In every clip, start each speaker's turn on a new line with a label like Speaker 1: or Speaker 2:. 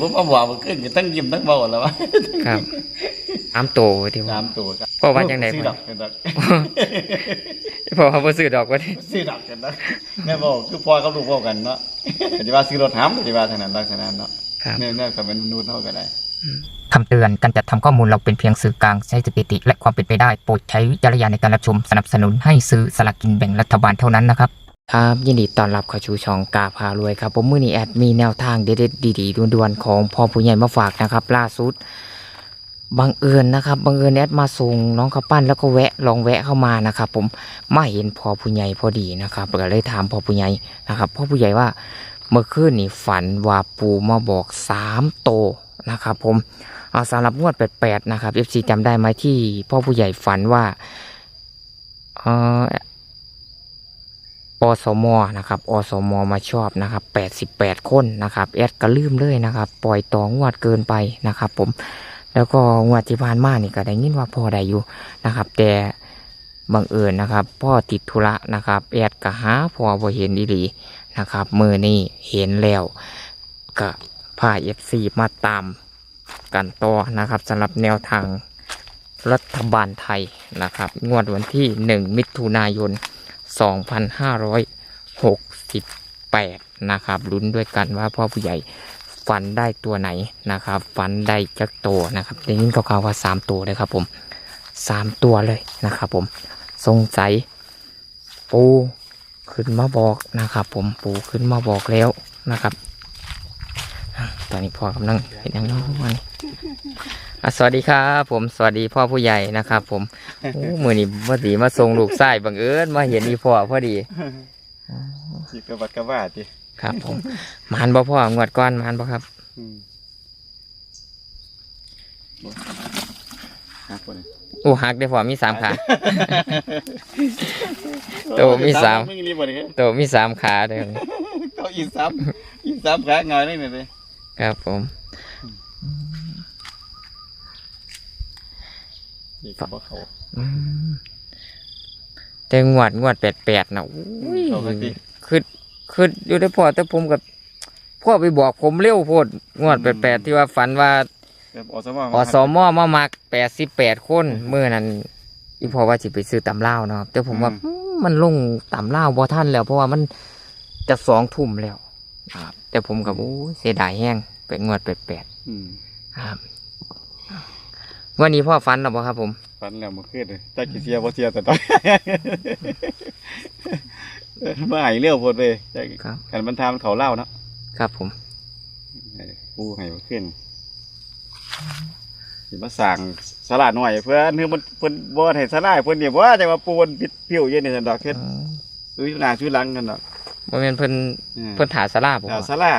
Speaker 1: ผมเอาบอกมันขึ้นกันทั้งยิ้มทั้งเบาแล้ววะ
Speaker 2: ครับสามโตที่ว่า
Speaker 1: สามตัวครับ
Speaker 2: พ่อว่าจังได
Speaker 1: ซื้อ
Speaker 2: พ่
Speaker 1: ด
Speaker 2: อ
Speaker 1: อกกันดอก
Speaker 2: พ่อเขาบ่ซื้อดอกว่าที่
Speaker 1: ซื้อดอกกันดอกแม่บอกคือพ่อกับลูกพ่อกันเนาะก็จะว่าซื้อรถหามก็จะว่าทางนั้นลักษณะเนาะ
Speaker 2: ครับ
Speaker 1: เนี่ยเนี่ยก็เป็นมนุษย์เท่ากันได้
Speaker 3: คำเตือน การจัดทำข้อมูลเราเป็นเพียงสื่อกลางใช้สถิติ และความเป็นไปได้ โปรดใช้วิจารณญาณในการรับชม สนับสนุนให้ซื้อสลากกินแบ่งรัฐบาลเท่านั้นนะครับ
Speaker 2: ครับยินดีต้อนรับเข้าสู่ช่องกาพารวยครับผมมือนี้แอดมีแนวทางเด็ดๆดีๆด่วนๆของพ่อผู้ใหญ่มาฝากนะครับล่าสุดบังเอิญนะครับบังเอิญแอดมาส่งน้องข้าวปั้นแล้วก็แวะลองแวะเข้ามานะครับ ผมมาเห็นพ่อผู้ใหญ่พอดีนะครับก็เลยถามพ่อผู้ใหญ่นะครับพ่อผู้ใหญ่ว่าเมื่อคืนนี่ฝันว่าปูมาบอกสามโตนะครับ ผมเอาสำหรับงวดแปดๆนะครับ FC จำได้ไหมที่พ่อผู้ใหญ่ฝันว่าเออ อสมอนะครับอสมอมาชอบนะครับ88คนนะครับแอดก็ลืมเลยนะครับ ปล่อยต่องวดเกินไปนะครับ ผม แล้วก็งวดที่ผ่านมานี่ก็ได้ยินว่าพ่อได้อยู่นะครับ แต่บังเอิญนะครับพ่อติดธุระนะครับแอดก็หาพ่อบ่เห็นดีหลีนะครับมือนี่เห็นแล้วก็พาเอฟซีมาตามกันต่อนะครับสำหรับแนวทางรัฐบาลไทยนะครับ งวดวันที่ 1 มิถุนายน 2568 นะครับลุ้นด้วยกันว่าพ่อผู้ใหญ่ฝันได้ตัวไหนนะครับฝันได้จักโตวนะครับได้ยินข่าวๆว่าสามตัวเลยครับผมสามตัวเลยนะครับผมสงสัยปูขึ้นมาบอกนะครับ ผมปูขึ้นมาบอกแล้วนะครับ ตอนนี้พ่อกำลังเห็นยังน้องมัน อะสวัสดีครับผมสวัสดีพ่อผู้ใหญ่นะครับผมโอ้มือนี้พอดีมาส่งลูกไส้บังเอิญมาเห็นอีพ่อพอดี
Speaker 1: สิกระบัดกระว่าจิ
Speaker 2: ครับผมมานบ่พ่องวดก้อนมานบ่ครับ
Speaker 1: อืมหาคนนี้
Speaker 2: โอ้หักได้พ่อมีสามขาโตมีสาม
Speaker 1: มึงรีบบ่ได้
Speaker 2: โตมีสามขาเด้อ
Speaker 1: โตอีสามอีสามขาเงยนี่นี่เลย
Speaker 2: ครับผม
Speaker 1: นี่ก็บ่เขา
Speaker 2: อืมแต่งวดงวดแปดแปดนะอุ้ย
Speaker 1: เข้าไปสิ
Speaker 2: คือคืออยู่ได้อพ่อแต่ผมกับพ่อไปบอกผมเร็วโพดงวดแปดแปดที่ว่าฝันว่า
Speaker 1: แบบอสม
Speaker 2: อสมมามักแปดสิบแปดคนเมื่อนั้นอีพอว่าจิไปซื้อตำเล่าวเนาะแต่ผมว่าอืมมันลงตำเล่าวบ่ท่านแล้ว เพราะว่ามันจะสองทุ่มแล้วครับแต่ผมกับโอ้ยเสียดายแห้งเป็นงวดแปดแปด
Speaker 1: อืม
Speaker 2: ครับ วันนี้พ่อฟันหรอเปล่าครับผม
Speaker 1: ฟันแล้วเมื่อคืนเลยจักกี่เสียบ่เสียแต่ตอน มาให้เร็วโพดเลยจัก
Speaker 2: ครับ
Speaker 1: กันมันทามันเขาเล่าเนาะ
Speaker 2: ครับผม
Speaker 1: ให้ปูให้เมื่อคืนสิมาสั่งสลาดหน่อยเพื่อนคือมันเพิ่นบ่ให้สลาดเพิ่นนี่ว่าจังว่าปูนผิดผิวเย็นนี่ซั่นดอกเฮ็ด
Speaker 2: อ๋อ
Speaker 1: ซื้อหน้าซื้อหลังกันดอก
Speaker 2: บ่แม่นเพิ่น
Speaker 1: อืม
Speaker 2: เพิ่นถาสลาบ่
Speaker 1: เอา
Speaker 2: พ่อ
Speaker 1: สลา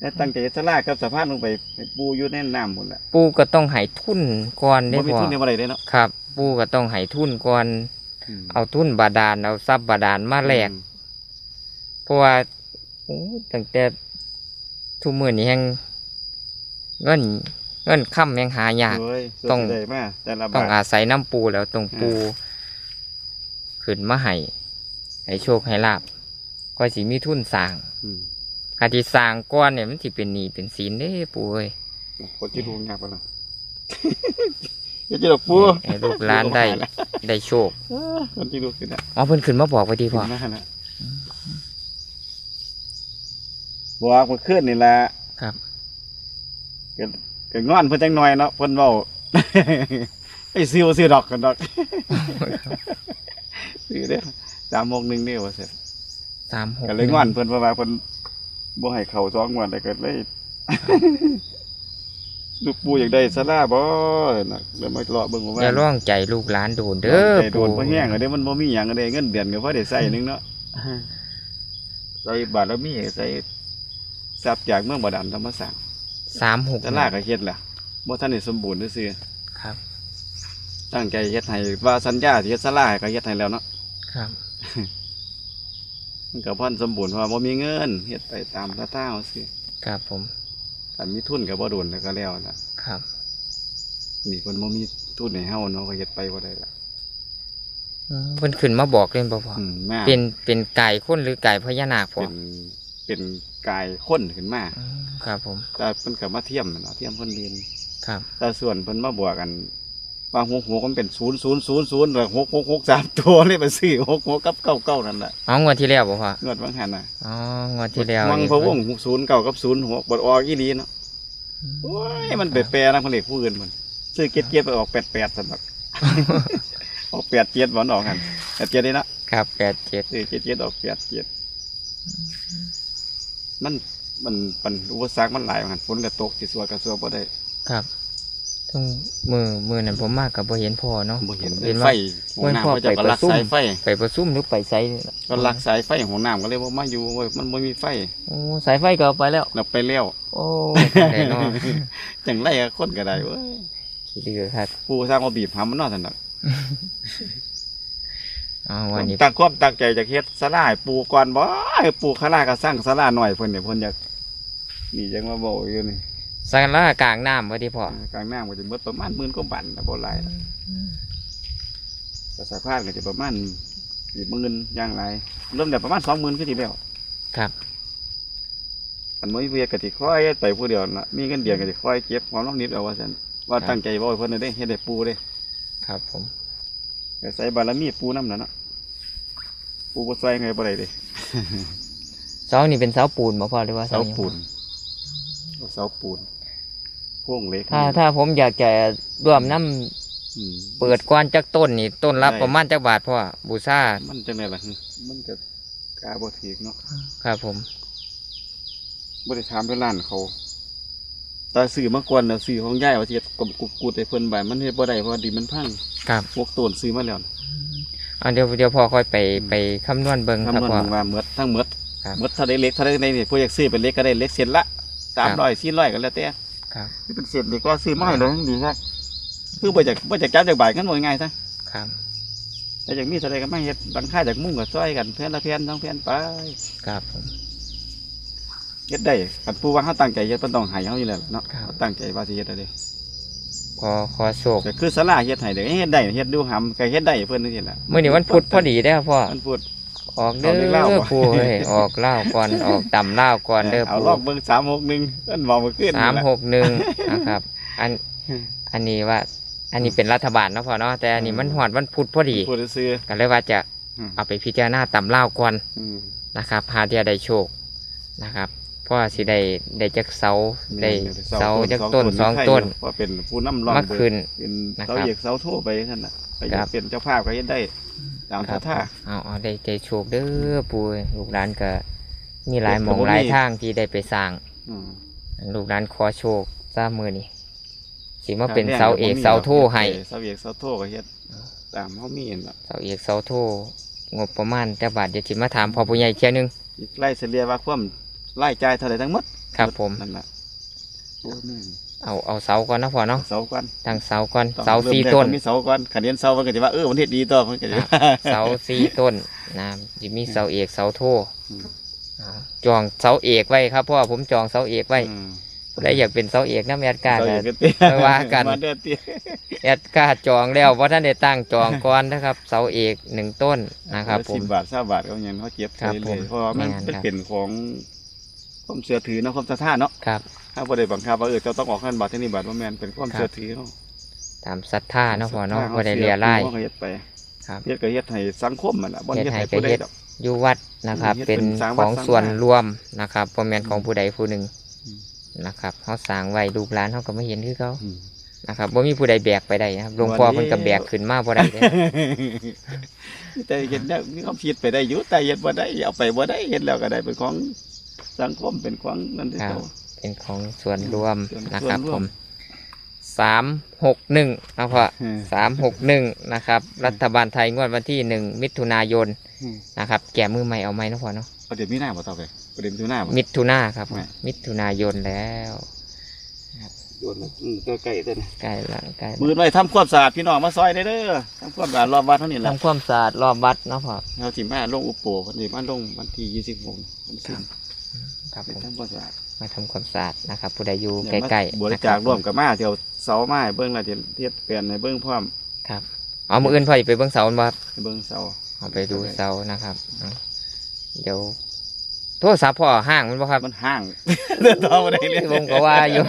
Speaker 1: แล้วตั้งใจสลากับสะพานลงไปให้ปูอยู่ในน้ำหมดละ
Speaker 2: ปูก็ต้องให้ทุนก่อนได้
Speaker 1: บ่มี
Speaker 2: พ่อ
Speaker 1: ทุนในบ่ได้เด้เนาะ
Speaker 2: ครับ ปูก็ต้องให้ทุนก่อน
Speaker 1: ม
Speaker 2: เอาทุนบาดาลเอาทรัพย์บาดาลมาแลกเพราะว่าโอ้ตั้งแต่ทุกมื้อนี้แฮงเงินเงินค่ำยังหายาก
Speaker 1: โอ้ย
Speaker 2: ต้อง
Speaker 1: สุดได้มาแต่ละ
Speaker 2: ต้อง
Speaker 1: บาท
Speaker 2: อาศัยน้ำปูแล้วต้องปู
Speaker 1: อืม
Speaker 2: ขึ้นมาให้ให้โชคให้ลาบก็สิมีทุนสร้าง
Speaker 1: อืม
Speaker 2: อาทิสร้างก้อนเนี่ยมันสิเป็นหนี้เป็นสินเด้ปูเอ้ย
Speaker 1: คนที่รู้ยากปะล่ะอย่าจะดอกปู
Speaker 2: ให้ลูกหลานได้ได้โชค
Speaker 1: คนที่รู้สินะ
Speaker 2: อ๋อเพิ่นขึ้นมาบอกไว้ดีพ่อ
Speaker 1: ขึ้นมาหั่นน่ะบอกเมื่อคืนนี่แหละ
Speaker 2: ครับ
Speaker 1: ก็ก็งอนเพิ่นจังหน่อยเนาะเพิ่นเว้าไอ้ซิวซิวดอกกันดอกซื้อเด้อสามโมงหนึ่งเด้อว่าซั่น
Speaker 2: สามหก
Speaker 1: ก็เลยงอนเพิ่นเพราะว่าเพิ่น บ่ให้เข้าสองงวดแล้วก็เลยลูกปู่อยากได้ศาลาบ่น่ะแล้วมาเลาะเบิ่งว่า
Speaker 2: อย่าร้องใจลูกหลานโดนเด้อ
Speaker 1: ใจโดนบ่แห้งอะเด้มันบ่มีหยังอะเด้เงินเดือนก็พอได้ใช้หนึงเนาะใส่บารมีใส่ทรัพย์จากเมืองบาดาลธรรมศาสตร์
Speaker 2: สามหก
Speaker 1: ศาลาก็เฮ็ดล่ะบ่ทันได้สมบูรณ์ซื่อ
Speaker 2: ครับ
Speaker 1: ๆตั้งใจเฮ็ดให้ว่าสัญญาสิเฮ็ดศาลาให้ก็เฮ็ดให้แล้วเนาะ
Speaker 2: ครับ
Speaker 1: มันก็บ่ทันสมบูรณ์เพราะว่าบ่มีเงินเฮ็ดไปตามท่าทางซื่อ
Speaker 2: ครับผม
Speaker 1: คันมีทุนก็บ่โดนแล้วก็แล้วล่ะ
Speaker 2: ครับ
Speaker 1: นี่เพิ่นบ่มีทุนให้เฮาเนาะก็เฮ็ดไปบ่ได้ล่ะ
Speaker 2: อืมเพิ่นขึ้นมาบอกเล่นบ่พ่อ
Speaker 1: อืมแม่
Speaker 2: เป็นเป็นไก่คนหรือไก่พญานาคพ่อ
Speaker 1: เป็นเเป็นกายข้นขึ้นมา
Speaker 2: อืมครับผม
Speaker 1: แต่เพิ่นก็มาเทียมนั่นเนาะเทียมเพิ่นเรียน
Speaker 2: ครับ
Speaker 1: แต่ส่วนเพิ่นมาบวกกัน ว่าหกหกมันเป็นศูนย์ศูนย์ศูนย์ศูนย์แล้วหกหกหกสามตัวเลยไปซื้อหกหกกับเก้าเก้านั่นแหละ
Speaker 2: อ๋องวดที่แล้วบ่พ่อง
Speaker 1: วดบางหันน่ะ
Speaker 2: อ๋องวดที่แล้ว
Speaker 1: วัง
Speaker 2: นี่
Speaker 1: พะวงหกศูนย์เก้ากับศูนย์หกบดออกอีหลีเนาะโอ้ยมันเปแปรนะคนเล็กผู้อื่นมันซื้อเกียรเกียรไปออกแปดแปดสำหรับออกแปดเกียรบอลออกกันแปดเกียรได้นะครับ
Speaker 2: แปดเจ็ด
Speaker 1: ซื้อเกียรเกียรออกแปดเกียรมันมันมันอุปสรรคมันหลายเหมือนกันฝนกระตกสิสวกระสวบ่ได้
Speaker 2: ครับ ทั้งมือมือนั้นผมมากกับบ่เห็นพ่อเนาะ
Speaker 1: บ่เห็น
Speaker 2: เห็น
Speaker 1: ไฟ
Speaker 2: ว่า
Speaker 1: หัวหน้า
Speaker 2: เว้นพ่อ
Speaker 1: เขาจะก็
Speaker 2: ไป
Speaker 1: ลัก
Speaker 2: ประชุม
Speaker 1: สายไฟ
Speaker 2: ไปประซุ่มหรือไปไซนี่ล่ะ
Speaker 1: ก็ลักสายไฟของน้ำก็เลยว่ามาอยู่เว้ยมันไม่มีไฟ
Speaker 2: โอ้สายไฟก็เอาไปแล้ว
Speaker 1: เราไปแล้ว
Speaker 2: โอ้ได้เนาะ
Speaker 1: จังไรกับคนก็ได้เว้ย
Speaker 2: ขี้เดือครับ
Speaker 1: ปูสร้างมาบีบหามันนอนสนัก
Speaker 2: อ๋อวันนี้
Speaker 1: ตั้งความตั้งใจจะเฮ็ดสลาให้ปูก่อนบ่ให้ปูคาราก็สร้างสลาหน่อยเพิ่นเนี่ยเพิ่นอยากนี่ยังมาบอกอยู่นี่
Speaker 2: สังลากลางน้ำพอดีพ่อ ก
Speaker 1: ลางน้ำก็จะเบิดประมาณหมื่นกว่าบาทนะบ่หลายนะแต่สภาพก็จะประมาณกี่หมื่นอย่างไรเริ่มแต่ประมาณสองหมื่นขึ้นทีแล้ว
Speaker 2: ครับ
Speaker 1: อันมื้อเวียก็สิค่อยไปผู้เดียวน่ะมีเงินเดือนก็สิค่อยเก็บความน้องนิดเอาว่าซั่นว่าตั้งใจบ่ให้เพิ่นได้เฮ็ดได้ปูเด้
Speaker 2: ครับผม
Speaker 1: ก็ใส่บารมีปูน้ำนั่นเนาะปูบ่ใส่ไงบ่ได้เด้
Speaker 2: เสานี่เป็นเสาปูนบ่พ่อหรือว่า
Speaker 1: เสา
Speaker 2: หยัง
Speaker 1: ปูนเสาปูน พวงเหล็ก
Speaker 2: ถ้าถ้าผมอยากจะร่วมน้
Speaker 1: อืมำ
Speaker 2: เปิดก้อนจักต้นนี่ต้นละ
Speaker 1: ได้
Speaker 2: ประมาณจักบาทพ่อบูชา
Speaker 1: มันจังไดล่ะฮึมันก็กาบ่ถีกเนาะ
Speaker 2: ครับผม
Speaker 1: บ่ได้ถามไปร้านเขาตาซื้อมาก่อนน่ะซื้อของยายว่าสิเฮ็ดกบกุบกุดให้เพิ่นบายมันเฮ็ดบ่ได้เพราะว่าดินมันพัง
Speaker 2: ครับ
Speaker 1: พวกต้นซื้อมาแล้วน่ะ
Speaker 2: อ่าเดี๋ยวเดี๋ยวพ่อค่อยไปไปคำนวณเบิ่งครับ
Speaker 1: ทำนวณ
Speaker 2: พ่อ
Speaker 1: ว่าหมดทั้งหมด
Speaker 2: ครับ
Speaker 1: หมดเท่าใดเล็กเท่าใดในนี่ผู้อยากซื้อเป็นเล็กก็ได้เล็กเส้นละ300 400ก็แล้วแต่
Speaker 2: ครับ
Speaker 1: ที่เป็นเส้นนี่ก็ซื้อมาให้เลยดีครับคือบ่จากบ่จากจับจากบ่ายกันบ่ง่ายๆซะ
Speaker 2: ครับ
Speaker 1: แต่จากมีเท่าใดก็ไม่เฮ็ดหลังคาจากมุ้งก็ช่วยกันเพื่อนละเพื่อนสองเพื่อนไป
Speaker 2: ครับผม
Speaker 1: เฮ็ดได้คันผู้ว่าเฮาตั้งใจเฮ็ดเพิ่นต้องให้เฮาอยู่แล้วเนาะ
Speaker 2: ครับ
Speaker 1: เขาตั้งใจว่าสิเฮ็ดได้เด้
Speaker 2: ขอขอโชค
Speaker 1: ก็คือศาลาเฮ็ดให้เด้เฮ็ดได้เฮ็ดดูหำก็เฮ็ดได้เพิ่นนี่แหละ
Speaker 2: มื่อนี้วันพุธพอดีได้อพ่อ
Speaker 1: มันพูด
Speaker 2: ออกเด้
Speaker 1: เอาเลขเล่า
Speaker 2: อ
Speaker 1: บ่
Speaker 2: ปูเอ้ยออกเล่าก่อนออกต่ำเล่าก่อนเด้อ
Speaker 1: เอา
Speaker 2: ปู
Speaker 1: ลอกเบิ่ง361เพิ่นบอกเมื่อคืน
Speaker 2: สามหกหนึ่งนะครับ อันอันนี้ว่า อันนี้เป็นรัฐบาลเนาะพ่อเนาะแต่อันนี้มันหอดวันพุธพอดี
Speaker 1: พูดซื่อ
Speaker 2: ก็เลยว่าจะ
Speaker 1: อืม
Speaker 2: เอาไปพิจารณาต่ำเล่าก่อน
Speaker 1: อืม
Speaker 2: นะครับพาที่จะได้โชคนะครับเพราะว่าสิได้ได้จักเสาได้เสาจักต้นสองต้น
Speaker 1: ว่าเป็นผู้นำรอง
Speaker 2: มาคืน
Speaker 1: เป็น
Speaker 2: นะครับ
Speaker 1: เสาเอกเสาโทไปซั่นน่ะไปอยา
Speaker 2: ครั
Speaker 1: ก
Speaker 2: บ
Speaker 1: เป็นเจ้าภาพก็เฮ็ดได้ตาม
Speaker 2: ครับ
Speaker 1: ท่า
Speaker 2: เอาเอาได้ใจโชคเด้อปูลูกหลานก็มีหลายหมอง
Speaker 1: แต่บ่มี
Speaker 2: หลายทางที่ได้ไปสร้าง
Speaker 1: อืม
Speaker 2: ลูกหลานขอโชคซามือนี่สิมาเป็นเสาเอกเสาโทให้
Speaker 1: เสาเอกเสาโทก็เฮ็ดตามเฮามีนั่นล่ะ
Speaker 2: เสาเอกเสาโทงบประมาณแต่บาทเดี๋ยวสิมาถามพ่อผู้ใหญ่เที่ยหนึง
Speaker 1: อีกไล่เฉลี่ยว่าควา มรายจ่ายเท่าไหร่ทั้งหมด
Speaker 2: ครับผม
Speaker 1: นั่นแหละโอ้แม่น
Speaker 2: เอาเอาเสาก่อนนะพ่อเนาะ
Speaker 1: เสาก่อน
Speaker 2: ทางเสาก่อน
Speaker 1: ต้อง
Speaker 2: เสา
Speaker 1: ริ่ม
Speaker 2: สี่
Speaker 1: แรก
Speaker 2: ต้น
Speaker 1: ต้องมีเสาก่อนขันเห็นเสามันก็จะว่าเออมันเฮ็ดดีต่อมันก็จะ
Speaker 2: อะเสาสี่ต้นนะจะมีเสาเอกเสาโท
Speaker 1: อืม
Speaker 2: อ่าจองเสาเอกไว้ครับเพราะว่อผมจองเสาเอกไว้
Speaker 1: อืม
Speaker 2: ผู้ใดอยากเป็นเสาเอกน้ำแอดการ์
Speaker 1: เสา
Speaker 2: ด
Speaker 1: เอกก็เตี้ย
Speaker 2: ไปว่ากัน
Speaker 1: มาเด้อเตี้ย
Speaker 2: แอดการ์ดจองแล้วเพราะท่านได้ตั้งจองก่อนนะครับ เสาเอกหนึ่งต้นนะครับผม
Speaker 1: สิบบาทสามบาทก็ยังเขาเจ็บ
Speaker 2: ครับ
Speaker 1: เลย
Speaker 2: ผม
Speaker 1: เพราะว่ามัน
Speaker 2: แม่นครับ
Speaker 1: เป็นของ ความเชื่อถือเนาะความศรัทธาเนาะ
Speaker 2: ครับ
Speaker 1: ถ้าบ่ได้บังคับว่าเออเจ้าต้องออกเงินบาทเท่านี้บาทว่าแม่นเป็นความ
Speaker 2: ครับ
Speaker 1: เชื่อถือเนาะ
Speaker 2: ตามศรัทธาเนาะพ่อเนาะ
Speaker 1: ศรัทธ
Speaker 2: บ่ได้เลียไล่
Speaker 1: เขาเฮ็ดไป
Speaker 2: ครับ
Speaker 1: เฮ็ดก็เฮ็ดให้สังคมมันล่ะบ่
Speaker 2: เฮ็
Speaker 1: เฮ็
Speaker 2: ด
Speaker 1: ด
Speaker 2: ให้
Speaker 1: ให้ผู้ใด
Speaker 2: ก็เฮ็ด
Speaker 1: ดอก
Speaker 2: อยู่วัดนะครับ
Speaker 1: เฮ็ด
Speaker 2: เป็
Speaker 1: เป็นนสร้าง
Speaker 2: ข
Speaker 1: วัด
Speaker 2: อง
Speaker 1: สร้าง
Speaker 2: ส่วน
Speaker 1: บ้าน
Speaker 2: รวมนะครับพ่อแม่นของผู้ใดผู้หนึ่ง
Speaker 1: อืม
Speaker 2: นะครับเขาสร้างไว้ลูกหลานเขาก็ไม่เห็นคือเขา
Speaker 1: อืม
Speaker 2: นะครับบ่มีผู้ใดแบกไปได้นะครับหลวงพ่อ
Speaker 1: วันนี้
Speaker 2: เพิ่นก็แบกขึ้นมาบ่ได้เลย
Speaker 1: แต่เห็นแล้วมีความคิดไปได้อยู่แต่เห็นบ่ได้เอาไปบ่ได้เห็นแล้วก็ได้เป็นของ สังคมเป็นของนั่นที่
Speaker 2: ครับ
Speaker 1: เขา
Speaker 2: เป็นของส่วนรวม
Speaker 1: ส่วน
Speaker 2: นะครับ
Speaker 1: ส่วนร
Speaker 2: ผ
Speaker 1: วม
Speaker 2: มสามหกหนึ่งนะพ่อ
Speaker 1: อืม
Speaker 2: สามหกหนึ่งนะครับ รัฐบาลไทยงวดวันที่หนึ่งมิถุนายน
Speaker 1: อืม
Speaker 2: นะครับ แก่มือใหม่เอาไหมนะพ่อเนาะ
Speaker 1: ประเดี๋ยวมีหน้าบ่ต่อไปประเดี๋ยวมีหน้าบ่
Speaker 2: มิถุนาครับ
Speaker 1: ไม่
Speaker 2: มิถุนายนแล้ว
Speaker 1: โดนอืมใกล้ๆเด้อนะ
Speaker 2: ใกล้ละใกล้ละ
Speaker 1: มือไว้ทำความสะอาดพี่น้องมาซอยได้เด้อทำความสะอาดรอบวัดเท่านี้แหละ
Speaker 2: ทำความสะอาดรอบวัดเนาะพ่อ
Speaker 1: เราสิมาลงอุปโภควันนี้มาลงวันที่ยี่สิบหกวันสิ้น
Speaker 2: ครับ
Speaker 1: ไป
Speaker 2: ผม
Speaker 1: ทำความสะอาด
Speaker 2: มาทำความสะอาดนะครับ ผู้ใดอยู่
Speaker 1: เนี่ย
Speaker 2: ใกล้
Speaker 1: มา
Speaker 2: ๆ
Speaker 1: บริจาคร่วมกับมาเที่ยวเสาไม้เบิ้งและจะเทียบเปลี่ยนในเบิ้งพร้อม
Speaker 2: ครับเอามืออื่นพ่อจะไปเบื้องเสาบ่ครับ
Speaker 1: เบิ้งเสา
Speaker 2: เอาไปดูเสานะครับเอาเดี๋ยวโทรศัพท์พ่อห้างมันบ่ครับ
Speaker 1: มันห่าง เดินต่อมาได้เลย
Speaker 2: ผมก็ว่าอยู่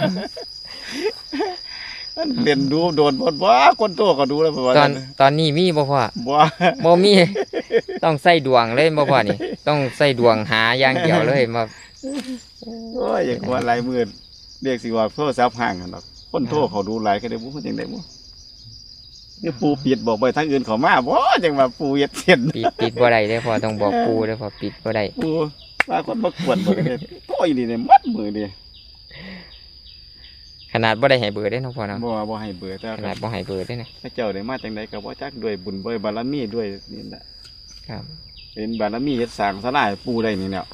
Speaker 1: มันเรียนดูโดนบดว่าคนโตก็ดูแล้วบ่ว่า
Speaker 2: ตอนตอนนี้มีบ่พ่อ
Speaker 1: บ่
Speaker 2: บ่มี ต้องใส่ดวงเลยบ่พ่อนี่ ต้องใส่ดวงหาอย่างเดียวเลยมา
Speaker 1: โอ้ยอย่างว่าหลายหมื่นเรียกสิว่าโทรศัพท์ห่างกันดอกคนโตเขาดูหลายก็ได้บ่เพิ่นจังได๋บ่นี่ปูปิดบอกไปทางอื่นเขามาบ่จังว่าปูเฮ็ดเส้น
Speaker 2: ปิดปิดบ่ได้เด้อพ่อต้องบอกปูเด้อพ่อปิดบ่ได้
Speaker 1: ปูว่าคนบ่ควรบ่ได้โอ้ยนี่เนี่ยมัดมือดิ
Speaker 2: ขนาดบ่ได้ให้เบอร์เด้อเนาะพ่อเนาะ
Speaker 1: บ่ว่าบ่ให้เบื่อแต่
Speaker 2: ขนาดบ่ให้เบอร์เด้อนะ
Speaker 1: พระเจ้าได้มาจังไดก็บ่จักด้วยบุญด้วยบารมีด้วยนี่แหละ
Speaker 2: ครับ
Speaker 1: เป็นบารมีเฮ็ดสร้างสลายปูได้นี่แหละ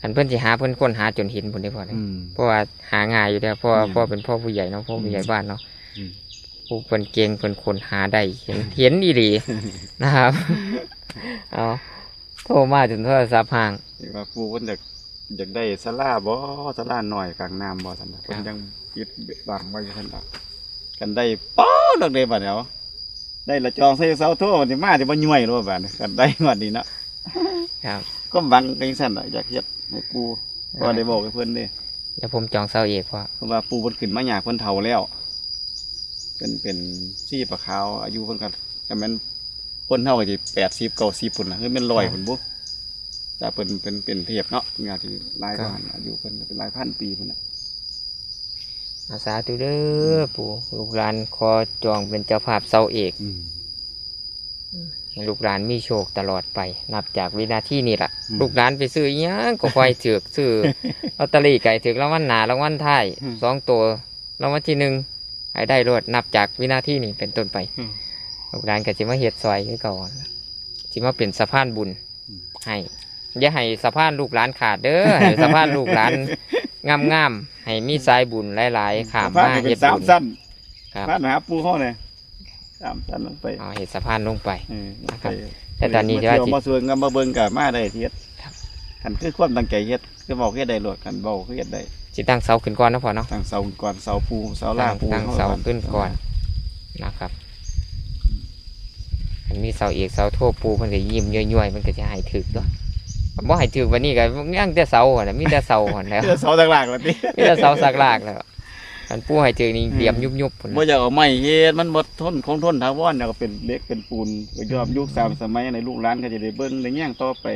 Speaker 2: คันเพิ่นสิหาเพิ่นค้นหาจนเห็นพุ่นเด้อพ่อเด้อ
Speaker 1: อืม
Speaker 2: เพราะว่าหาง่ายอยู่แล้วเพราะว่า
Speaker 1: อืม
Speaker 2: พ่อเป็นพ่อผู้ใหญ่เนาะพ่อผู้ใหญ่บ้านเนาะ
Speaker 1: อืม
Speaker 2: ผู้เพิ่นเก่งเพิ่นคนหาได้เห็นเห็นดีดีๆนะครับเอาโทรมาจนโทรศัพท์ห่าง
Speaker 1: ที่ว่าปูเพิ่นอยากอยากได้ศาลาบ่ศาลาน้อยกลางน้ำบ่ซั่นน่ะ
Speaker 2: ครั
Speaker 1: เพิ่
Speaker 2: บ
Speaker 1: นยังปิดบางไว้ซั่นน่ะกันได้ป๊อดอกเด้บัดเดี๋ยวได้ละจองใส่เสาโทมันสิมาสิบ่ย่วยโลดบัดนี้กันได้งวดนี้เนาะ
Speaker 2: ครับ
Speaker 1: ก็หวังจังซั่นน่ะอยากเฮ็ด ให้ปูก็ได้บอกให้เพิ่นเด้
Speaker 2: เดี๋ยวผมจองเสาเอกพ่อ
Speaker 1: เพราะว่าปูเพิ่นขึ้นมาหยากเพิ่นเฒ่าแล้วเป็นเป็นซี่ปลาขาว อายุเพิ่นก็ก็แม่นคนเฒ่าก็สิ80 90พุ่นน่ะคือแม่น100พุ่นบ่แต่เพิ่นเป็นเป็นเทพเนาะงานที่หลายกว่าหันอายุเพิ่นเป็นหลายพันปีพุ่นน่ะ
Speaker 2: อาสาธุเด้อปู่ลูกหลานขอจองเป็นเจ้าภาพเสาเอก
Speaker 1: อืม
Speaker 2: ให้ลูกหลานมีโชคตลอดไป นับจากวินาทีนี้ล่ะ
Speaker 1: อืม
Speaker 2: ลูกหลานไปซื้ออิหยังก็คอยถือกซื้อ ลอตเตอรี่ไก่ถือกรางวัลหนารางวัลท้าย
Speaker 1: อืม
Speaker 2: สองตัวรางวัลที่หนึ่งให้ได้รวดนับจากวินาทีนี้เป็นต้นไป
Speaker 1: อืม
Speaker 2: ลูกหลานก็จะมาเฮ็ดซอยให้ก่อนจะมาเป็นสะพานบุญ
Speaker 1: อืม
Speaker 2: ให้อย่าให้สะพานลูกหลานขาดเด้อ ให้สะพานลูกหลานงามๆให้มีสายบุญหลายๆขาม
Speaker 1: พระ
Speaker 2: มา
Speaker 1: เป็
Speaker 2: เฮ็ด
Speaker 1: นสาม
Speaker 2: บุญ
Speaker 1: สั้น
Speaker 2: ครับ
Speaker 1: พระหาปูเขาเนี่ย สามสั้นลงไป
Speaker 2: เอาเฮ็ดสะพานลงไป
Speaker 1: เออลง
Speaker 2: ครั
Speaker 1: ไป
Speaker 2: บแต่ตอนนี้
Speaker 1: มา
Speaker 2: จะว่า
Speaker 1: เที่ยว
Speaker 2: สิ
Speaker 1: มาสวนกันมาเบิ่งกับมาได้เฮ็ด
Speaker 2: ครับ
Speaker 1: คันคือความตั้งใจเฮ็ดคือบอกเฮ็ดได้โลดคันเบาคือเฮ็ดได้
Speaker 2: สิตั้งเสาขึ้นก่อนนะพ่อเนาะ
Speaker 1: ตั้งเสาก่อนเสาปูเสาล่า
Speaker 2: ตั้ง
Speaker 1: ปู
Speaker 2: ตั้ง
Speaker 1: ข
Speaker 2: เสา
Speaker 1: ก่อน
Speaker 2: ขึ้นก่อนนะครับมันมีเสาเอกเสาโทปูมันก็ยิ้มย่อยๆมันก็จะให้ถึกด้วยบ่ให้ถึกวันนี้ก็ยังแต่เสาหั่นน่ะมีแต่เสาหั่นแหล้ว
Speaker 1: เออเสาต่างหลักว่าติ
Speaker 2: มีแต่เสาสักลากแล้ว มันปูให้ถึกนี่เตรียมยุบๆพุ่น
Speaker 1: บ่
Speaker 2: น่ะ
Speaker 1: อยากเอาไม้เฮ็ดมันหมดทนคงทนถาวรแล้วก็เป็นเหล็กเป็นปูนก็ยอมยุคสามสมัยในลูกหลานก็จะได้เบิ่งได้แย่งต่อไป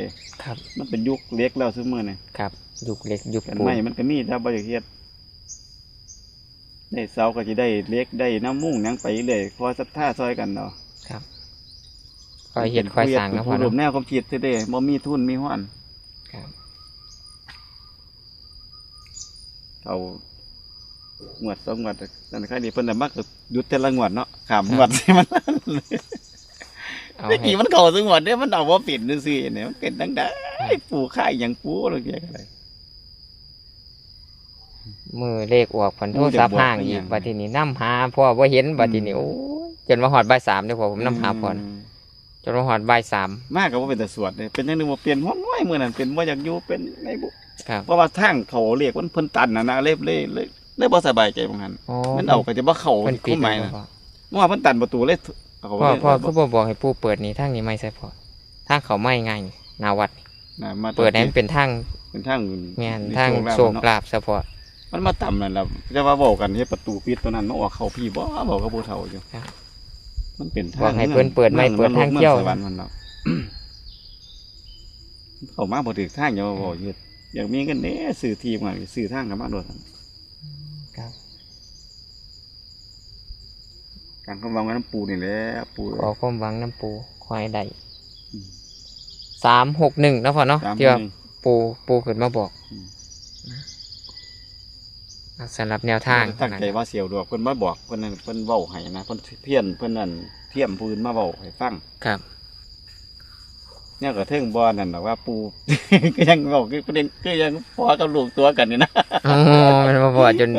Speaker 2: ครับ
Speaker 1: มันเป็นยุคเหล็กแล้วซุมื้อนี่
Speaker 2: ครับยุคเล็กยุค
Speaker 1: กัน
Speaker 2: ปู
Speaker 1: ไม้มันก็มีถ้าบ่อยากเฮ็ดได้เสาก็สิได้เหล็กได้น้ำมุ่งหยังไปเรื่อยคอยศรัทธาซอยกันเนาะ
Speaker 2: ครับคอยเฮ็ดคอยสร้างนะพ่อ
Speaker 1: ผู้รว
Speaker 2: เนาะ
Speaker 1: มแนวความคิดเด้บ่มีทุนมีห้อน
Speaker 2: ครับ
Speaker 1: เอา งวดสองงวดนั่นค่ดีเพิ่นน่ะมักจะหยุดแต่ละงวดเนาะขามงวดให้มัน
Speaker 2: เอา
Speaker 1: เมื่อ
Speaker 2: ให้
Speaker 1: กี้มันเข้าสงวดเด้มันเอาบ่ปิดซื่อๆเนี่ยมันเป็นจังได๋ปูค่ายหยังปูอะไรอย่างไร
Speaker 2: มือเลขออกผลโทรศัพท์ห่างอีกบัดทีนี้นํหาพ่อบ่เห็นบัดทีนี้โอ้ยจนมาฮอดบ่ายสามเด้อพ่อผมนํหาพ่อนะจนมาฮอดบ่ายสาม
Speaker 1: มากก็บ่เป็นแต่สวดเด้เป็นจังนึงว่าเปลี่ยนห้องน้อยมื้อนั้นเป็นบ่อยากอยู่เป็นในบุ
Speaker 2: ครับ
Speaker 1: เพราะว่าทางเขาเรียกมันเพิ่นตันน่ะนะเลยเลยเลย เลยบ่สบายใจบางหัน
Speaker 2: อ๋อ
Speaker 1: มันเอาก็จะบ่เข้า
Speaker 2: เพิ่นปิด
Speaker 1: เข้าหมาย
Speaker 2: แล้
Speaker 1: นะ
Speaker 2: วพ่อ
Speaker 1: เมื่อวานเพิ่นตันประตูเลยเขา
Speaker 2: พ่อ
Speaker 1: เลย
Speaker 2: พ่อคือบ่บอกให้ปู่เปิดนี่ทางนี้ไม่ใช่พ่อทางเขาไม่ง่ายนี่หนาวัดนี่
Speaker 1: น่ะมา
Speaker 2: เปิดให้มันเป็นทาง
Speaker 1: เป็นทางอื่น
Speaker 2: แม่น
Speaker 1: มี
Speaker 2: ทาง
Speaker 1: ลาภ
Speaker 2: โชค
Speaker 1: เนาะ
Speaker 2: ลาภเฉพาะ
Speaker 1: มันมาต่ำนั่นแหละจะว่าบอกกันเฮ็ดประตูปิดตัวนั้นมาออกเข้าพี่บ่บอกกับผู้เฒ่าอยู่
Speaker 2: ครับ
Speaker 1: มันเป็นทาง
Speaker 2: บอกให้เพิ่นเปิดไม่
Speaker 1: มือง
Speaker 2: เปิดทางเที่ยว
Speaker 1: มือสวรรค์มันเนาะเข้ามาบ่ถึกทางอย่ามาบอกเฮ็ดอยากมีเงินเด้ซื้อที่มาซื้อทางกันมาโดด
Speaker 2: ครับ
Speaker 1: การคำวางไว้น้ำปูนี่แหละปู
Speaker 2: ขอความหวังน้ำปูคอยได้
Speaker 1: อืม
Speaker 2: สามหกหนึ่งนะพ่อเนาะ
Speaker 1: ตาม
Speaker 2: ที่ว่า
Speaker 1: นี้
Speaker 2: ปูปูขึ้นมาบอก
Speaker 1: อืม
Speaker 2: อะสำหรับแนวทาง
Speaker 1: ตั้งใจว่าเสียวดอกเพิ่นมาบอกเพิ่นนั่นเพิ่นเว้าให้นะเพิ่นเพี้ยนเพิ่นนั่นเทียมปืนมาเว้าให้ฟัง
Speaker 2: ครับ
Speaker 1: เนี่ยก็เทิงบ่นั่นดอกว่าปูก็ยังบอกคือประเด็นคือยังพอกับลูกตัวกันนี่นะ
Speaker 2: โอ้มันมาบอกจน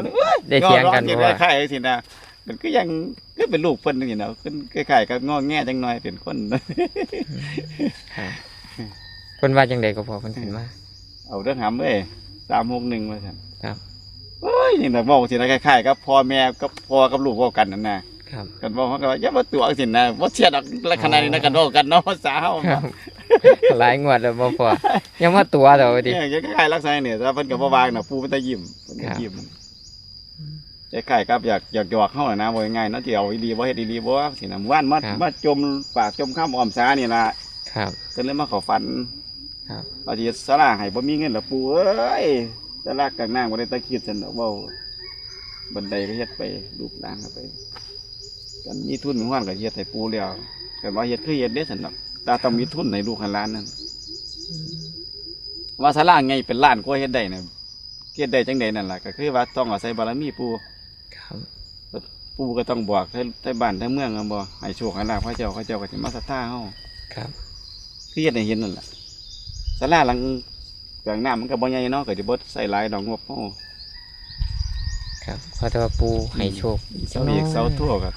Speaker 2: ได้เถียงกัน
Speaker 1: งอ
Speaker 2: ว่า
Speaker 1: ร้องคล้ายๆสินะ มันก็ยังก็เป็นลูกเพิ่นนี่นะขึ้นคล้ายๆกับงอแง่จังหน่อยเป็นคน
Speaker 2: ครับเพิ่นว่าจังใดก็พอเพิ่นขึ้นมา
Speaker 1: เอาเรื่องหำเอ้ยสามหกหนึ่งมาสั่น
Speaker 2: ครับ
Speaker 1: เอ้ยนี่นะบอกสินะคล้ายๆกับพ่อแม่กับพ่อกับลูกเว่ากันนั่นนะครับกันบอกเขาก็ว่าอย่ามาตัวสินะว่าเสียดอกลักษณะนี้นะกันเว่ากันเนาะภาษาเฮา
Speaker 2: ครับหลายงวดแล้วบ่พอยังมาตัวเถอะดิ
Speaker 1: เนี่ยคล้ายๆลักษณะเนี่ยแต่เพิ่นก็บ่วางน่ะปูเพิ่นตะยิ้มเพิ่นก็
Speaker 2: ครับ
Speaker 1: ยิ้ม คล้ายๆกับอยากอยากหยอกเฮาน่ะนะบ่ง่ายๆเนาะสิเอาอีหลีบ่เฮ็ดอีหลีบ่สินะว่านมามาจมปากจมข้ามอ้อมสานี่ล่ะ
Speaker 2: ครับ
Speaker 1: เพิ่นเลยมาเข้าฝัน
Speaker 2: ครับ
Speaker 1: ว่าสิสลาให้บ่มีเงินละปูเอ้ยสลากกลางน้ำบ่ได้ตะคิดซั่นดอกเว้าบันไดก็เฮ็ดไปรูปร่างก็ไปกันมีทุนมีห้อนก็เฮ็ดให้ปูแล้วแต่ว่าเฮ็ดคือเฮ็ดเด้ซั่นดอกแตาต้องมีทุนให้ลูกให้หลานนั่นว่าสลาไงเป็นล้านกว่าเฮ็ดได้น่ะเฮ็ดได้จังไดนั่นล่ะก็คือว่าต้องอาศัยบารมีปู
Speaker 2: ครับ
Speaker 1: ปูก็ต้องบอกให้ให้บ้านให้เมืองกันบ่ให้โชคให้ลาภพระเจ้าพระเจ้าก็สิมาศรัทธาเฮา
Speaker 2: ครับ
Speaker 1: คือเฮ็ดให้เห็นนั่นล่ะศาลาหลังกลางน้ำมันก็บ่ใหญ่เนาะก็สิบ่ใส่หลายดอกงบเฮา
Speaker 2: ครับขอโทษปูให้โชค
Speaker 1: เสาเอกเสาทั่วก็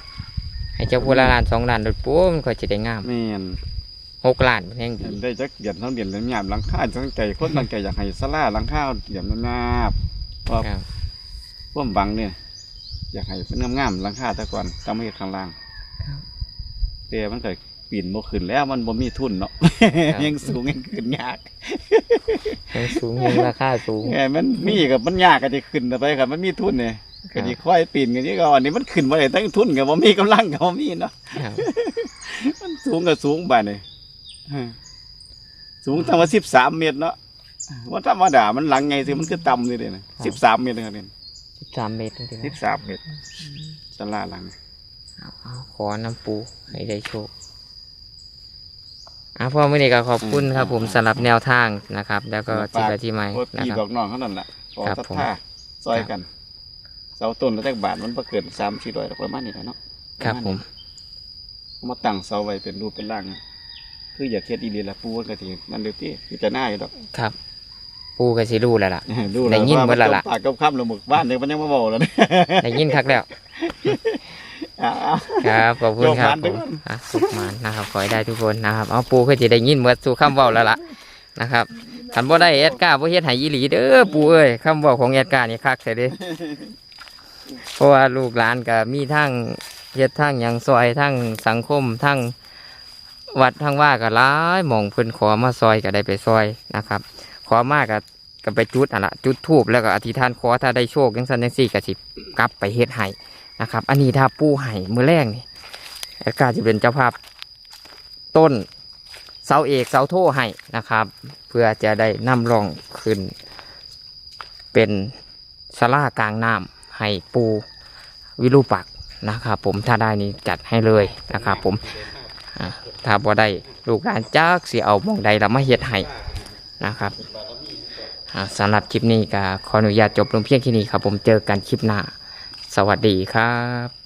Speaker 2: ให้เจ้าพูละล้านสองล้านโดดปูมันก็จะได้งาม
Speaker 1: แม่น
Speaker 2: หกล้านมันแห่งดี
Speaker 1: ได้จักเดือนสองเดือนแล้วหยามหลังคาจังใจคนตั้งใจอยากให้ศาลาหลังคาเดือนหยาบเพราะ
Speaker 2: ครับ
Speaker 1: ความบังเนี่ย อยากให้เป็นงามๆหลังคาแต่ก่อนต้องไม่เฮ็ดข้างล่าง
Speaker 2: ครับ
Speaker 1: แต่มันก็ปีนบ่ขึ้นแล้วมันบ่มีทุนเนาะ
Speaker 2: ครับ
Speaker 1: ยังสูงยังขึ้นยาก
Speaker 2: ยังสูงยังราคาสูง
Speaker 1: แหมมันมีกับมันยากก็จะขึ้นไปครับมันมีทุนเนี่ย
Speaker 2: ครั
Speaker 1: ก็
Speaker 2: บ
Speaker 1: จะค่อยปีนกันนี่ก็อันนี้มันขึ้นมาได้ตั้งทุนกับว่ามีกำลังกับว่ามีเนาะ
Speaker 2: ครับ
Speaker 1: มันสูงกับสูงบาดนี่สูงตั้งว่าสิบสามเมตรเนาะว่าธรรมดามันหลังไงสิมันคือต่ำนี่เลยนะสิบสามเมตรนะครับเนี่ย
Speaker 2: สิบสามเมตรนี่
Speaker 1: สิ
Speaker 2: นะ
Speaker 1: บสามเมตรสลาหลัง
Speaker 2: เอาเอาขอน้ำปูให้ได้โชคอะพ่อมื่อนี้ก็ขอบคุณครับ ผมสำหรับแนวทางนะครับ แล้วก็ที่ไปที่มา
Speaker 1: โอ้ย
Speaker 2: นะ
Speaker 1: พี่
Speaker 2: ครับ
Speaker 1: ดอกน้องเขานั่นแหละขอ
Speaker 2: ครับ
Speaker 1: ทัด
Speaker 2: ผม
Speaker 1: ท่าซอยกัน เสาต้นแล้วแต่บาทมันประเกินสามสี่ร้อยประมาณนี้แหละเนาะ
Speaker 2: ครับผม
Speaker 1: เอามาตั้งเสาไว้เป็นรูปเป็นร่างนะคืออยากเฮ็ดอีหลีละปูกะทินั่นเดี๋ยวที่พิจารณาอยู่ดอก
Speaker 2: ครับ ปูก็สิรู้แล้วล่ะ
Speaker 1: ดู
Speaker 2: ได้ยินเบิดแล้วล่ะ
Speaker 1: ปากกับข้ามละหมึกบ้านเดี๋ยวมันยังมาบอกแล้วเนี่ย
Speaker 2: ได้ยินคักแล้ว
Speaker 1: อ่า
Speaker 2: ครับขอบคุณครับ
Speaker 1: โชค
Speaker 2: ผ
Speaker 1: มาน
Speaker 2: มอะสุขมานนะครับขอให้ได้ทุกคนนะครับ เอาปูก็จะได้ยินเมื่อสู่คำเว้าแล้วล่ะนะครับขันบ่ได้เอ็ดก้าบ่เฮ็ดให้อีหลีเด้อปูเอ้ยคำเว้าของเอ็ดก้านี่คักใช่เด้เพราะว่าลูกหลานก็มีทั้งเฮ็ดทั้งหยังซอยทั้งสังคมทั้งวัดทั้งว่าก็หลายหมองเพิ่นขอมาซอยก็ได้ไปซอยนะครับ ขอมากก็ก็ไปจุดอะละจุดทูบแล้วก็อธิษฐานขอถ้าได้โชคจังซั่นจังซี่ก็สิบกลับไปเฮ็ดให้นะครับ อันนี้ถ้าปูให้มือแรกนี่อดกาจะเป็นเจ้าภาพต้นเสาเอกเสาโทให้นะครับ เพื่อจะได้นำรองขึ้น เป็นสลากลางน้ำให้ปูวิรูปักนะครับผมถ้าได้นี่จัดให้เลยนะครับผมถ้าบ่ได้ลูกหลานจักสิเอามองใดแล้วมาเฮ็ดให้ นะครับสำหรับคลิปนี้ก็ขออนุญาตจบลงเพียงแค่นี้ครับ ผมเจอกันคลิปหน้า สวัสดีครับ